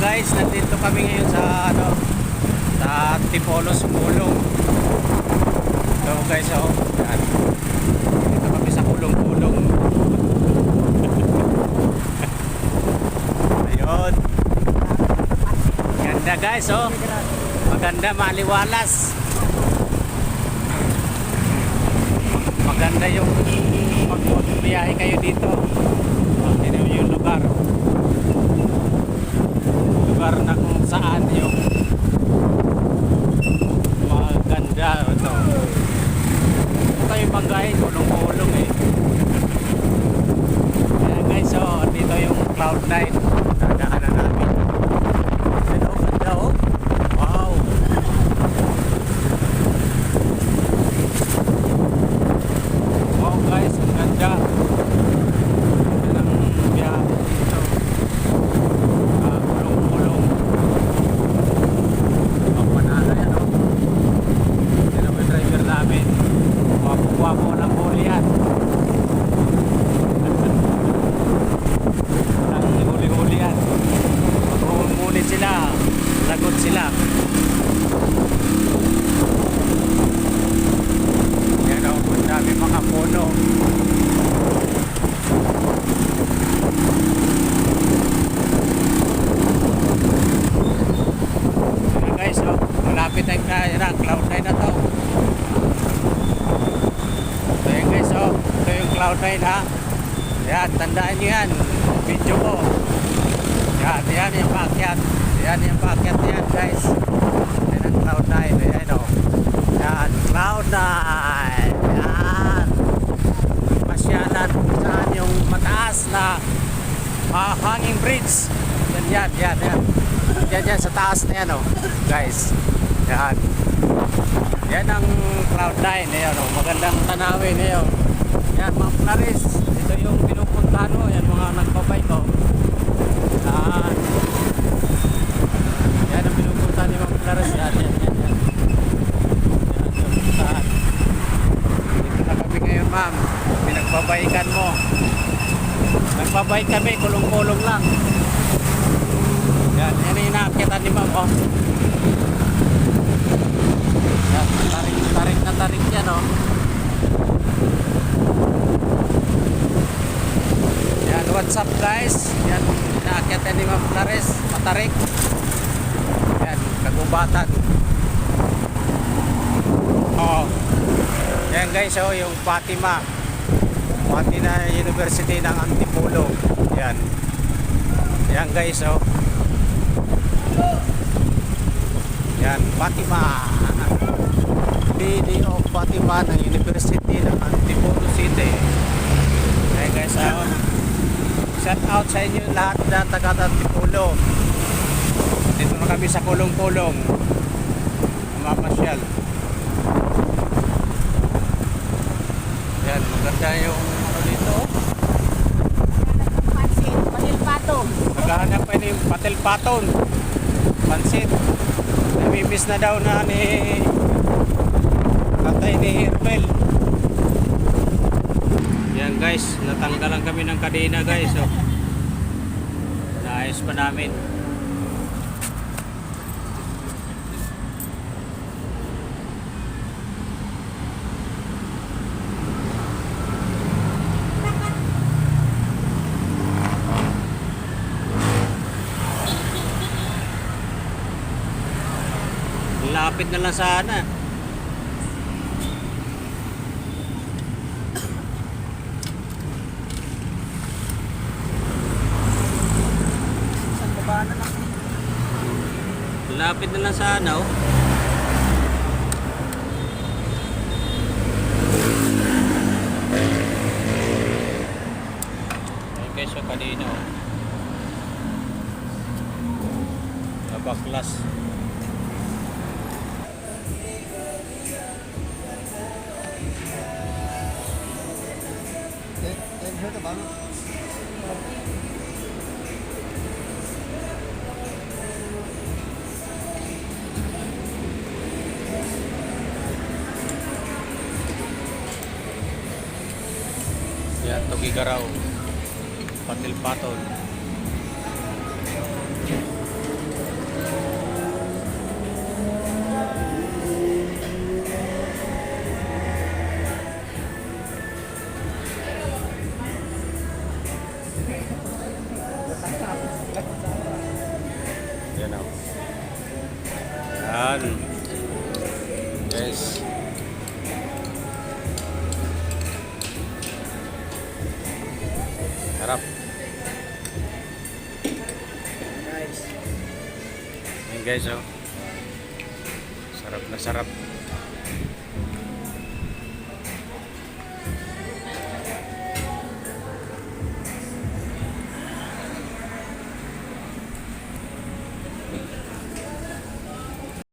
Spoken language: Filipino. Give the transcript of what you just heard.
Guys? Nandito kami ngayon sa ano sa Tipolos Kulong. So guys, oh. Yan. Dito kami sa kulong-kulong. Ayun. Ganda guys, oh. Maganda, maliwalas. Maganda yung pag biyahe kayo dito. Oh, tingnan mo yung lugar lugar na kung saan yung maganda ito ito yung banggahin kulong-kulong eh Ayan guys so dito yung cloud nine dadaanan namin Ayan, oh, ganda oh wow wow guys ang ganda Ganda ng biyahe dito Ah, kulong-kulong. Ang panalo yan, oh. Yan ang driver namin. Wapo-wapo ng huli yan. Walang huli-huli yan. Pag humuli sila, lagot sila. Yan oh, ang dami mga puno. Ayan guys, oh, malapit ang kaya cloud9 na to. So yan guys, oh, ito yung cloud9 ha. Yan, tandaan nyo yan. Video ko. Yan, yan yung paakyat. Yan yung paakyat yan guys. Yan ang cloud9. Ayan oh. Yan, cloud9. Yan. Pasyalan saan yung mataas na ah, hanging bridge. Yan, yan, yan, yan. Yan, yan, sa taas na yan, oh. Guys. Yan. Yan ang cloud9. Ayan, oh. Magandang tanawin, ayan. Yan, mga Claris. Ito yung pinupuntahan mo. Yan, mga nagbabay ko. Yan. Yan ang pinupuntahan ni Ma'am Claris. Yan, yan, yan, yan. Yan, yung puntahan. Dito na kami ngayon, ma'am. Pinagbabayikan mo. Nagbabay kami, kulong-kulong lang. Yan, yan yung inaakyatan ni ma'am, oh. Tarik, na tarik yan, oh. Yan, what's up guys? Yan, inaakyatan ni ma'am Clares, matarik. Yan, kagubatan. Oh. Yan guys, oh, yung Fatima. Fatima University ng Antipolo. Yan. Yan guys, oh. Yan, Fatima. Lady of Fatima ng University ng Antipolo City. Ayan guys, oh. Shout out sa inyo lahat na taga Antipolo. Dito na kami sa kulong-kulong. Mamasyal. Yan, maganda yung ano dito. oh. Pansit, panilpatong. Naghahanap pa yung patel paton. Pansit. Namimiss na daw na ni tatay ni Herbel. Yan guys, natanggalan kami ng kadena guys. Oh. Naayos pa namin. Lapit na lang sana. Isang baba na lang. Lapit na lang sana oh. Okay, so kanina oh. Nabaklas. Em hứa tao bắn Yan, Gigaraw, Panilpaton. Yan ako. Yan. Harap. Nice. Yan guys oh. Sarap na sarap.